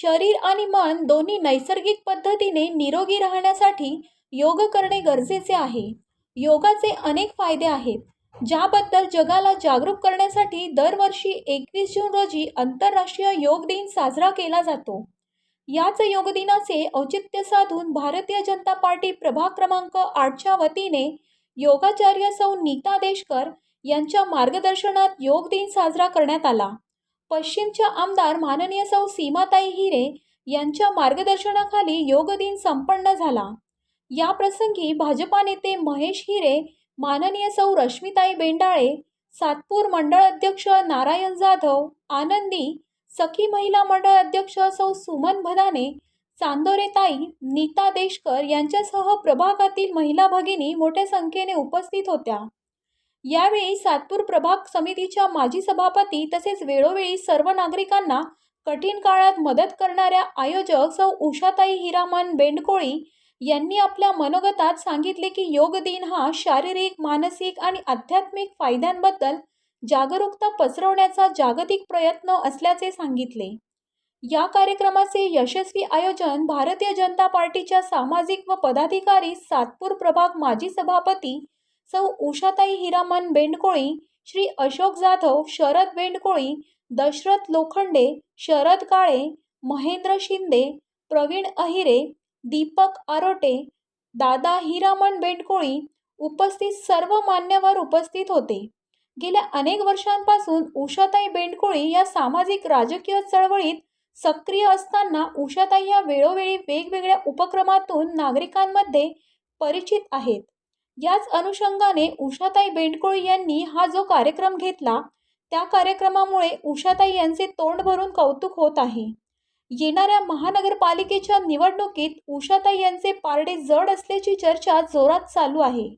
शरीर आणि मन दोन्ही नैसर्गिक पद्धतीने निरोगी राहण्यासाठी योग करणे गरजेचे आहे. योगाचे अनेक फायदे आहेत ज्याबद्दल जगाला जागरूक करण्यासाठी दरवर्षी एकवीस जून रोजी आंतरराष्ट्रीय योग दिन साजरा केला जातो. याच योग दिनाचे औचित्य साधून भारतीय जनता पार्टी प्रभाग क्रमांक आठच्या वतीने योगाचार्य सौ नीता देशकर यांच्या मार्गदर्शनात योग दिन साजरा करण्यात आला. पश्चिमच्या आमदार माननीय सौ सीमाताई हिरे यांच्या मार्गदर्शनाखाली योग दिन संपन्न झाला. या प्रसंगी भाजपा नेते महेश हिरे माननीय सौ रश्मिताई बेंडाळे सातपूर मंडळ अध्यक्ष नारायण जाधव आनंदी सखी महिला मंडळ अध्यक्ष सौ सुमन भदाने चांदोरेताई नीता देशकर यांच्यासह प्रभागातील महिला भगिनी मोठ्या संख्येने उपस्थित होत्या. यावेळी सातपूर प्रभाग समितीच्या माजी सभापती तसेच वेळोवेळी सर्व नागरिकांना कठीण काळात मदत करणाऱ्या आयोजक सौ उषाताई हिरामन बेंडकोळी यांनी आपल्या मनोगतात सांगितले की योग दिन हा शारीरिक मानसिक आणि आध्यात्मिक फायद्यांबद्दल जागरूकता पसरवण्याचा जागतिक प्रयत्न असल्याचे सांगितले. या कार्यक्रमाचे यशस्वी आयोजन भारतीय जनता पार्टीच्या सामाजिक व पदाधिकारी सातपूर प्रभाग माजी सभापती सौ उषाताई हिरामन बेंडकोळी श्री अशोक जाधव शरद बेंडकोळी दशरथ लोखंडे शरद काळे महेंद्र शिंदे प्रवीण अहिरे दीपक आरोटे दादा हिरामन बेंडकोळी उपस्थित सर्व मान्यवर उपस्थित होते. गेल्या अनेक वर्षांपासून उषाताई बेंडकोळी या सामाजिक राजकीय चळवळीत सक्रिय असताना उषाताई या वेळोवेळी वेगवेगळ्या उपक्रमातून नागरिकांमध्ये परिचित आहेत. याच अनुषंगाने उषाताई बेंडकोळी यांनी हा जो कार्यक्रम घेतला त्या कार्यक्रमामुळे उषाताई यांचे तोंड भरून कौतुक होत आहे. येणाऱ्या महानगरपालिकेच्या निवडणुकीत उषाताई यांचे पारडे जड असल्याची चर्चा जोरात चालू आहे.